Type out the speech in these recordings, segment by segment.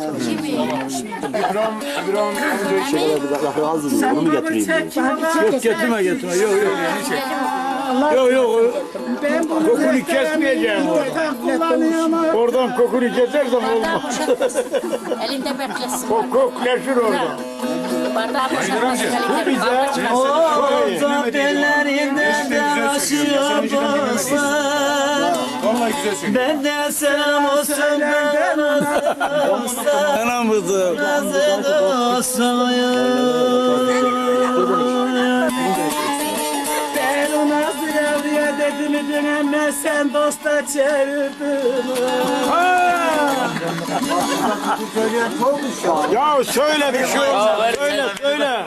İbrahim, İbrahim amca şey. Onu mu getireyim? Yok getirme getirme. Yok yok. Yok yok. Kokunu kesmeyeceğim oradan. Oradan kokunu kesersem olmaz. Elinde beklesin. Kok kokleşir orada. Bardağı boşaltmasın. Bu bize Ozan ellerinden de aşıyor dostlar Vallahi güzel söylüyor. Ben de selam olsun benden dostlar Anamızı. Razı Ben ona ziyarıya dedim dönemle sen dosta çevirdin Ya söyle bir şey olmaz. Söyle söyle.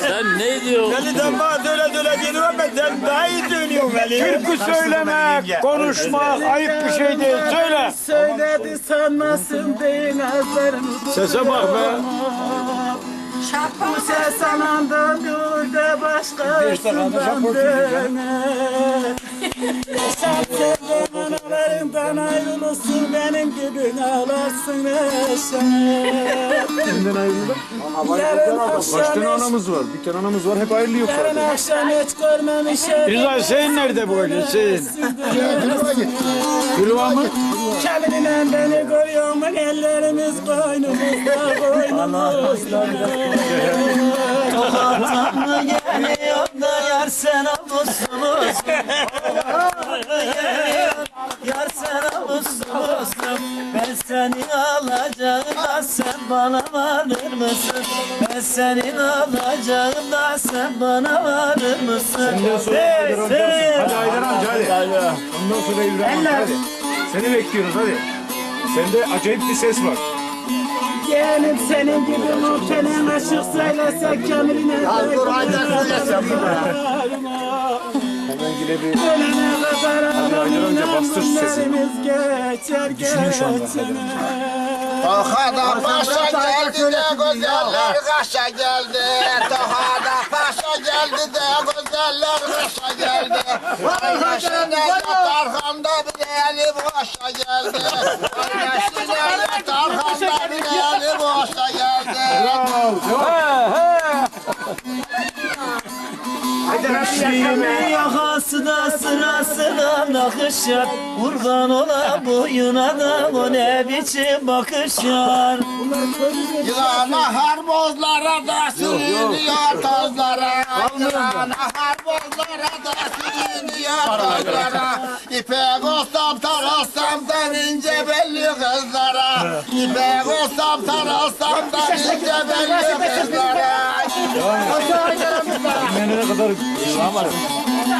Sen ne diyorsun? Meliden bana döle döle geliyor ama sen daha iyi dönüyorsun Melih Türkü söylemek, konuşmak ayıp bir şey değil. Söyle. Söyledi sanmasın deyin azlarım Sese bak be. Bu ses anandan dur da başkasından döne Şartlardan analarından ayrılırsın benim gibi ağlarsın eşe Kimden ayrıldı? Yarın Kaç tane akşam hiç, anamız var? Bir tane anamız var. Hep ayrılıyor yok yarın zaten. akşam hiç görmemiş Rıza Hüseyin nerede bu gece? Hüseyin. Gülva mı? Kendine beni görüyor mu ellerimiz koynumuzda koynumuzda Tokat'tan geliyor da yar sen avuçsuz bana varır mısın Ben senin alacağım da sen bana varır mısın Ondan sonra Haydar amca. Hadi Haydar amca hadi. Ondan sonra İbrahim amca hadi. Seni bekliyoruz hadi. Sende acayip bir ses var. Yeğenim senin gibi muhtemelen aşık söylesek kömrüne dur Hemen yine bir Ölene kadar Haydar amca bastır şu sesi. geçer Düşünüyor şu anda geçer Tokada paşa geldi de güzeller kaşa geldi. Tokada paşa geldi de güzeller kaşa geldi. Annesine yatarkanda bir eli boşa geldi. Annesine yatarkanda Şiirin yakası da sırasına nakışlar Kurban ola boyuna da o ne biçim bakışlar Yılana harbozlara da sürünüyor tozlara. Yılana harbozlara sürünüyor tozlara. İpek olsam taralsam da ince belli kızlara. İpek olsam taralsam da ince belli kızlara. kadar İbrahim var.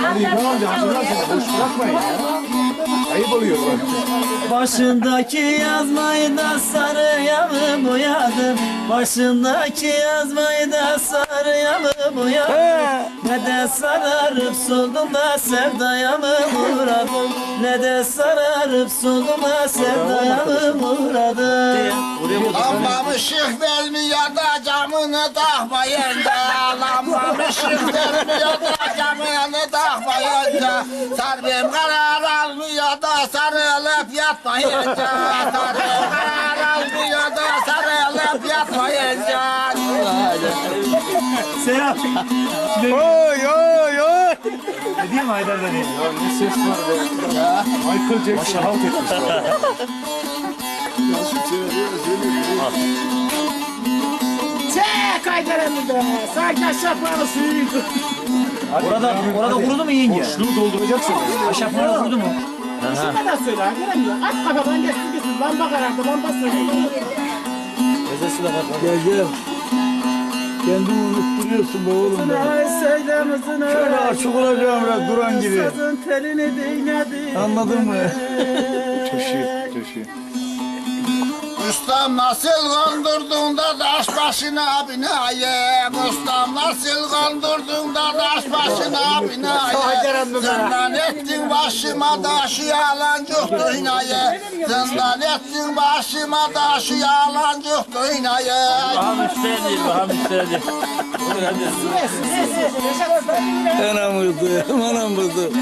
Hadi İbrahim amca hazırlansana. Boş bırakmayın ya. Ayıp oluyor bak. Başındaki yazmayı da sarıya mı boyadım Başındaki yazmayı da sarıya mı boyadım Ne de sararıp soldum da sevdaya mı uğradım. Ne de sararıp soldum da sevdaya mı uğradım Lambam ışık vermiyor da camını takmayınca Lambam ışık vermiyor da camını takmayınca Sarbim karar almıyor da sarılıp yatmayınca Sarbim karar almıyor Oy oy oy. Ne diyeyim Haydar ben ya? Ne ses var be. Michael Jackson halt etmiş. Çek kayderelim be Sanki aşağı suyuydu Orada, orada kurudu mu yenge? Boşluğu dolduracaksın. Aşağı kurudu mu? Şimdi de söyle göremiyor Aç kafadan geçsin gitsin lamba karardı lamba söylüyor Gel gel. Kendini unutturuyorsun be oğlum. be. Şöyle açık olacağım biraz duran gibi. Anladın mı? Taşı, taşı. Ustam nasıl kandırdın da taş başına binayı Ustam nasıl kandırdın da taş başına binayı Zindan ettin başıma da şu yalancık dünyayı Zindan ettin başıma da şu yalancık dünyayı Baham istedir, baham istedir. Anam vurdu, anam vurdu.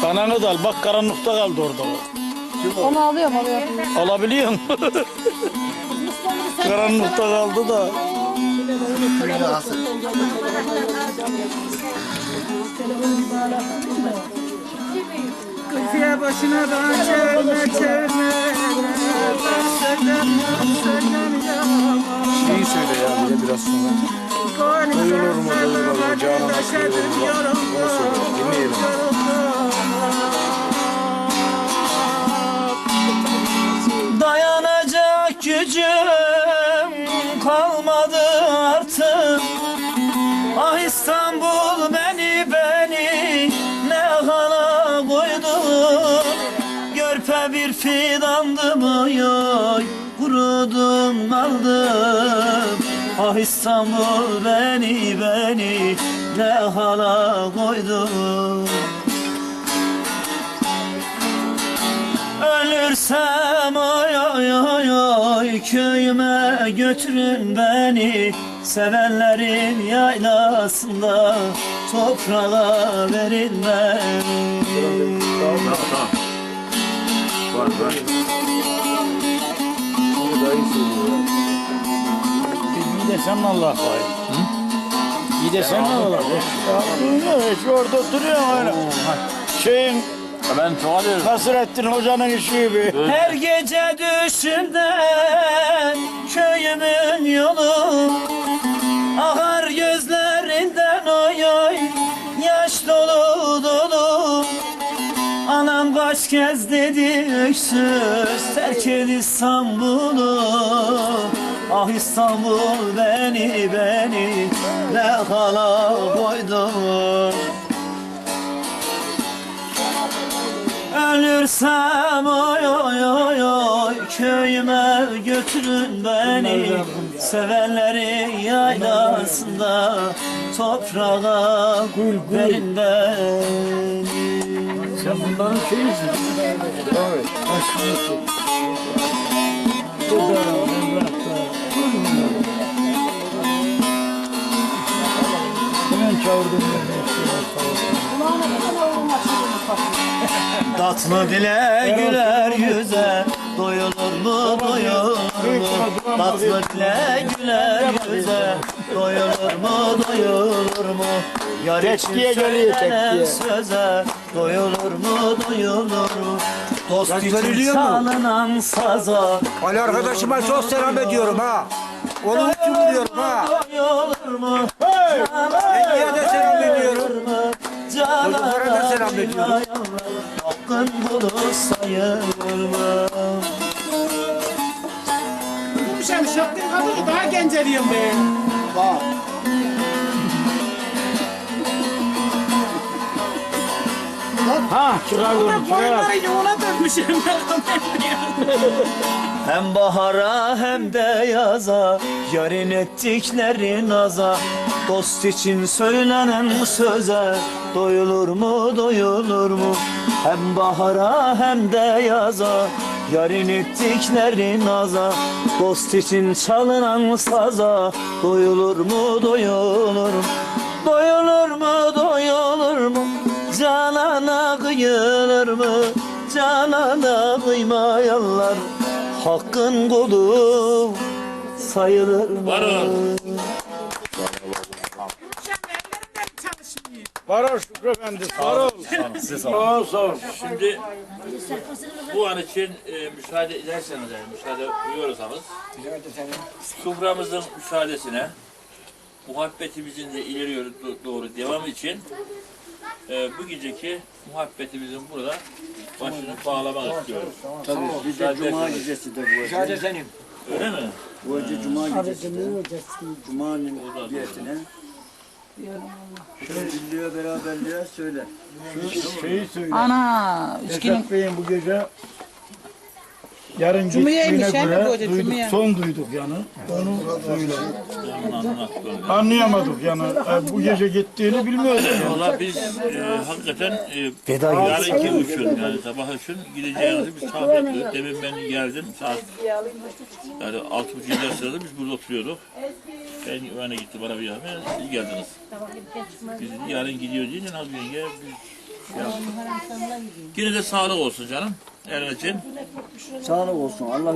Kananı da al, bak karanlıkta kaldı orada o. Onu alıyorum alıyorum. Alabiliyor musun? Karanlıkta kaldı da. Kıfya başına da çevirme çevirme Ben senden senden yaman Şeyi söyle ya bir de biraz sonra. Duyulur mu duyulur mu Canan Aklı yorulur mu? Onu söyle dinleyelim. Kaldım Ah İstanbul beni beni ne hala koydu Ölürsem oy oy oy oy köyüme götürün beni. Sevenlerin yaylasında toprağa verin beni. Var var. Sen Allah var. İyi de sen Allah. Hiç orada oturuyorsun öyle. Şeyin Ben çok alıyorum. Nasrettin Hoca'nın işi gibi. Her gece düşümden köyümün yolu Akar gözlerinden oy oy yaş dolu dolu Anam kaç kez dedi öksüz terk et İstanbul'u Ah İstanbul beni beni ne hala koydun Ölürsem oy oy oy oy köyüme götürün beni Sevenlerin yaylasında toprağa verin beni Sen bunların şeyisin. Evet. Çağırdım. Tatlı dile güler yüze Doyulur mu doyulur mu? Tatlı dile güler yüze Doyulur mu doyulur mu? Yar için söylenen söze Doyulur mu doyulur mu Dost için veriliyor mu? salınan saza Ali arkadaşıma çok selam ediyorum ha. Onun için vuruyorum ha. Doyulur mu Emiye de selam ediyorum. Canan Çocuklara da selam ediyorum. Hakkın kulu sayılır mı Sen şapkın kadını daha genceliyorum be. Ha çıkardım çıkar. Boyunları yoğuna dönmüşüm. Hem bahara hem de yaza Yarın ettikleri naza. Dost için söylenen söze Doyulur mu doyulur mu? Hem bahara hem de yaza Yarın ettikleri naza. Dost için çalınan saza Doyulur mu doyulur mu? Doyulur mu doyulur mu? Canana kıyılır mı Canana kıymayanlar Hakkın kulu sayılır mı? Var o. Var ol Şükrü Efendi. Var ol. Sağ ol sağ ol. Şimdi bu an için e, müsaade ederseniz, yani müsaade buyurursanız soframızın müsaadesine muhabbetimizin de ileri do- doğru devam için e, bu geceki muhabbetimizin burada başını bağlamak istiyoruz. Tabii bir de cuma gecesi de bu. Müsaade senin. Öyle mi? Bu gece cuma gecesi de. Cuma'nın diyetine. Şöyle birliğe beraberliğe söyle. Şeyi söyle. Ana, üçgenin Esat Bey'in bu gece yarın Cumhuriyeymiş gittiğine bu göre duyduk, Cumhuriyet. son duyduk yani. Onu söyle. Anlayamadık yani. E, bu gece gittiğini bilmiyorduk. Yani. Valla biz e, hakikaten e, yarınki üçün yani sabah üçün gideceğimizi biz tahmin ettik. Demin ben geldim saat yani altı buçuk yedi sırada biz burada oturuyorduk. Ben öne gitti bana bir yardım. Siz geldiniz. Biz yarın gidiyor deyince Nazlı yenge biz. Yine de sağlık olsun canım. İçin. Sağlık olsun. Allah